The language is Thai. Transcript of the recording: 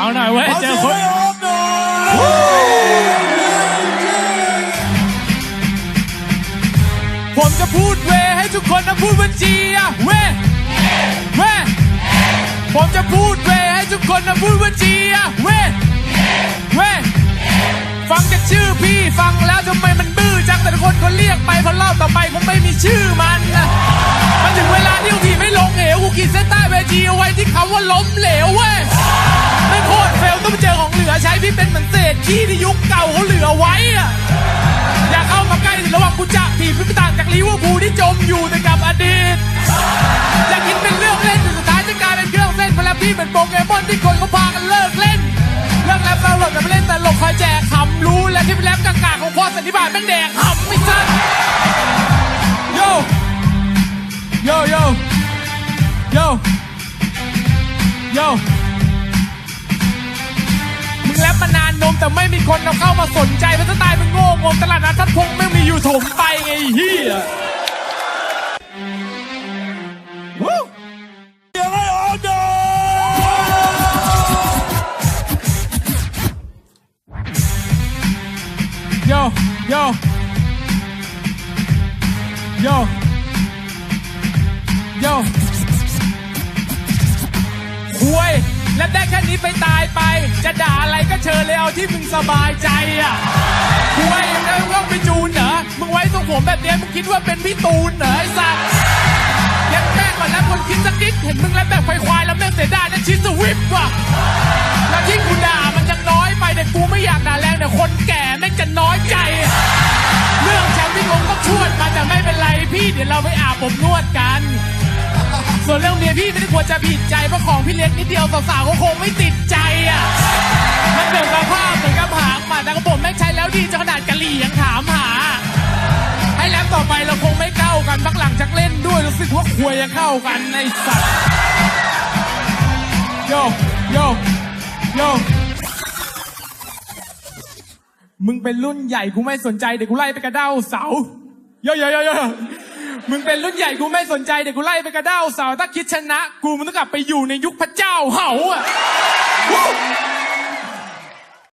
เอาหน่อยเว้ยขอเจเสีอยงคนให้โอมหน่อยผมจะพูดเวให้ทุกคนนะพูดว่าจีอะเวเวผมจะพูดเวให้ทุกคนนะพูดว่าจีอะเวเวฟังจากชื่อพี่ฟังแล้วทำไมมันบื้อจังแต่ทุกคนก็เรียกไปเพราะรอบต่อไปคงไม่มีชื่อมันนะมันถึงเวลาที่ทีไม่ลงเหวกูขีดเส้นใต้เวทีเอาไว้ที่คำว่าล้มเหลวเว้ย ใช้พี่เป็นเหมือนเศษขี้ที่ยุคเก่าเขาเหลือไว้อะอย่าเข้ามาใกล้สิระวังกูจะถีบพี่ไม่ต่างจากลิเวอร์พูลที่จมอยู่แต่กับอดีต อยาคิดเป็นเรื่องเล่นแต่สุดท้ายจะกลายเป็นเครื่องเส้นเพราะแล้วพี่เป็นโปเกมอนที่คนเขาพากันเลิกเล่นเลิกแล้วเราหลดกันไปเล่นแต่หลกคอยแจกขำรู้และที่เป็นแรมกากาของพ่อสันนิบาตแม่งแดกขำไม่สั้นโยโยโยโยโย แต่ไม่มีคนเอาเข้ามาสนใจเพราะสไตล์มึงโง่งงตลาดนัดทัดพงไม่มีอยู่ถมไปไงไอ้เฮียวู้เสียงให้โอมหน่อยโยโยโย และได้แค่นี้ไปตายไป จะด่าอะไรก็เชิญเลยเอาที่มึงสบายใจอะคุยยังไงมึงต้องไปจูนเหรอ มึงไว้ทรงผมแบบเนี้ยมึงคิดว่าเป็นพี่ตูนเหรอไอ้สัสยังแม่งก่อนแล้วคนคิดสักนิดเห็นมึงแล้วแบบควายๆแล้วแม่งเสียดายนะชิสวิปว่ะแล้วที่กูด่ามันยังน้อยไปแต่กูไม่อยากด่าแรงแต่คนแก่แม่งจะน้อยใจ เรื่องแชมป์ที่งงก็ชวดมาแต่ไม่เป็นไรพี่เดี๋ยวเราไปอาบผมนวดกัน ส่วนเรื่องเมียพี่ไม่ได้ควรจะผิดใจเพราะของพี่เล็กนิดเดียวสาวๆก็คงไม่ติดใจอะ มันเหมือนกับภาพเหมือนกับหางหมาแต่กระผมแม่งใช้แล้วดีจนขนาดกะหรี่ยังถามหา ให้แล้วต่อไปเราคงไม่เข้ากันพักหลังจากเล่นด้วยรู้สึกว่าควยจะเข้ากันในสัตว์โยโยโยมึงเป็นรุ่นใหญ่กูไม่สนใจเดี๋ยวกูไล่ไปกระเด้าเสาโยโยโยโย มึงเป็นรุ่นใหญ่กูไม่สนใจเดี๋ยวกูไล่ไปกระเด้าเสาถ้าคิดชนะ กูมันต้องกลับไปอยู่ในยุคพระเจ้าเหาอะ